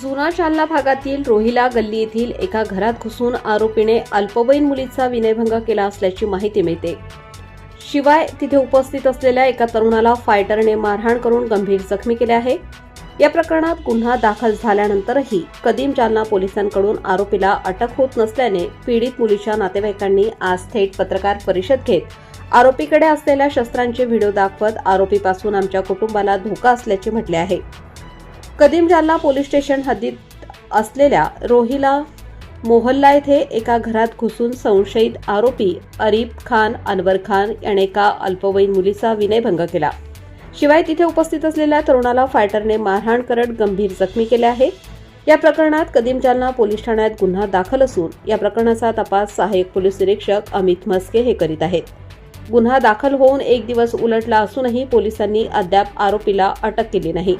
जुना जालना भागातील रोहिला गल्ली येथील एका घरात घुसून आरोपीने अल्पवयीन मुलीचा विनयभंग केला असल्याची माहिती मिळते. शिवाय तिथे उपस्थित असलेल्या एका तरुणाला फायटरने मारहाण करून गंभीर जखमी केले आहे. या प्रकरणात गुन्हा दाखल झाल्यानंतरही कदीम जालना पोलिसांकडून आरोपीला अटक होत नसल्याने पीडित मुलीच्या नातेवाईकांनी आज थेट पत्रकार परिषद घेत आरोपीकडे असलेल्या शस्त्रांचे व्हिडिओ दाखवत आरोपीपासून आमच्या कुटुंबाला धोका असल्याचे म्हटले आहे. कदीम जालना पोलीस स्टेशन हद्दीत असलेल्या रोहिला मोहल्ला येथे एका घरात घुसून संशयित आरोपी अरीब खान अनवर खान याने एका अल्पवयीन मुलीचा विनयभंग केला. शिवाय तिथे उपस्थित असलेल्या तरुणाला फायटरने मारहाण करत गंभीर जखमी केले आहे. या प्रकरणात कदीम जालना पोलीस ठाण्यात गुन्हा दाखल असून या प्रकरणाचा तपास सहाय्यक पोलीस निरीक्षक अमित म्हस्के हे करीत आहेत. गुन्हा दाखल होऊन एक दिवस उलटला असूनही पोलिसांनी अद्याप आरोपीला अटक केली नाही.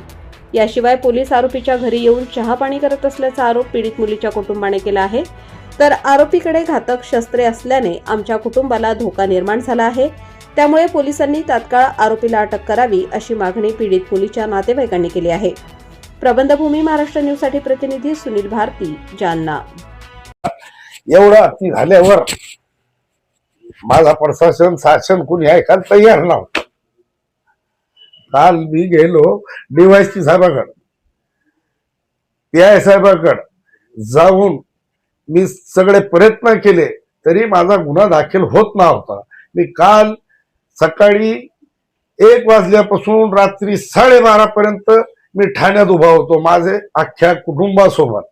याशिवाय पोलीस आरोपीच्या घरी येऊन चहापाणी करत असल्याचा आरोप पीडित मुलीच्या कुटुंबाने केला आहे. तर आरोपीकडे घातक शस्त्रे असल्याने आमच्या कुटुंबाला धोका निर्माण झाला आहे. त्यामुळे पोलिसांनी तात्काळ आरोपीला अटक करावी अशी मागणी पीडित मुलीच्या नातेवाईकांनी केली आहे. प्रबंधभूमी महाराष्ट्र न्यूजसाठी प्रतिनिधी सुनील भारती जालना. एवढं अति झाल्यावर माझा प्रशासन शासन कुणी ऐकायला तयार नव्हतं. काल मी गेलो डीवायसी साहेबाकडे. पी आय साहेबाकडे जाऊन मी सगळे प्रयत्न केले तरी माझा गुन्हा दाखल होत नव्हता. मी काल सकाळी एक वाजल्यापासून रात्री साडेबारा पर्यंत मी ठाण्यात उभा होतो माझे अख्ख्या कुटुंबासोबत.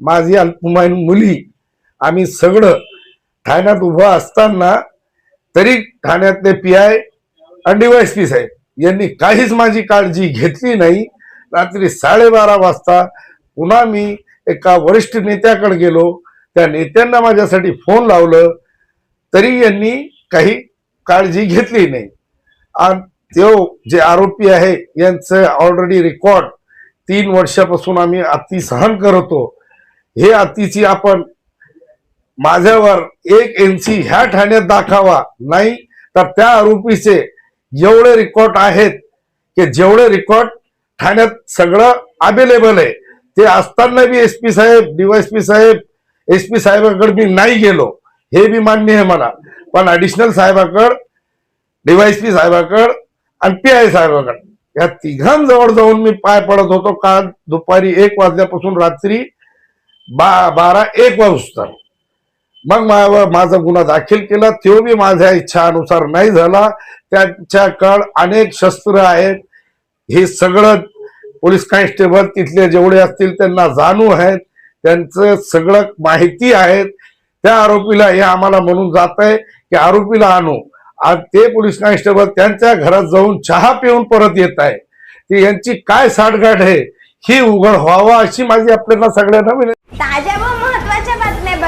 माझी अल्पवयीन मुली आम्ही सगळं ठाण्यात उभं असताना तरी ठाण्यातले पी आय आणि डीवायस पी साहेब यांनी काहीच माझी काळजी घेतली नाही. रात्री साडेबारा वाजता पुन्हा मी एका वरिष्ठ नेत्याकडे गेलो. त्या नेत्यांना माझ्यासाठी फोन लावलं. तरी यांनी काही काळजी घेतली नाही. आणि तो जे आरोपी आहे यांचं ऑलरेडी रेकॉर्ड तीन वर्षापासून आम्ही अति सहन करतो. हे अतिची आपण माझ्यावर एक एन सी ह्या ठाण्यात दाखवा. नाही तर त्या आरोपीचे एवढे रेकॉर्ड आहेत की जेवढे रेकॉर्ड ठाण्यात सगळं अवेलेबल आहे. ते असताना बी एस पी साहेब डीवायसपी साहेब एस पी साहेबाकडे मी नाही गेलो. हे बी मान्य आहे मला. पण अडिशनल साहेबाकड डीवायसपी साहेबाकड आणि पी आय साहेबाकड या तिघांजवळ जाऊन मी पाय पडत होतो. काल दुपारी एक वाजल्यापासून रात्री बा बारा एक वाजता. मग मा- माझा गुन्हा दाखल केला. तो बी माझ्या इच्छानुसार नाही झाला. त्यांच्याकडे अनेक शस्त्र आहेत. हे सगळं पोलीस कॉन्स्टेबल तिथले जेवढे असतील त्यांना जाणू आहेत. त्यांचं सगळं माहिती आहेत. त्या आरोपीला हे आम्हाला म्हणून जात आहे की आरोपीला आणू. आज ते पोलीस कॉन्स्टेबल त्यांच्या घरात जाऊन चहा पिऊन परत येत आहे. की यांची काय साठगाठ आहे? ही उघड व्हावा अशी माझी आपल्याला सगळ्यांना विनंती. ताज्या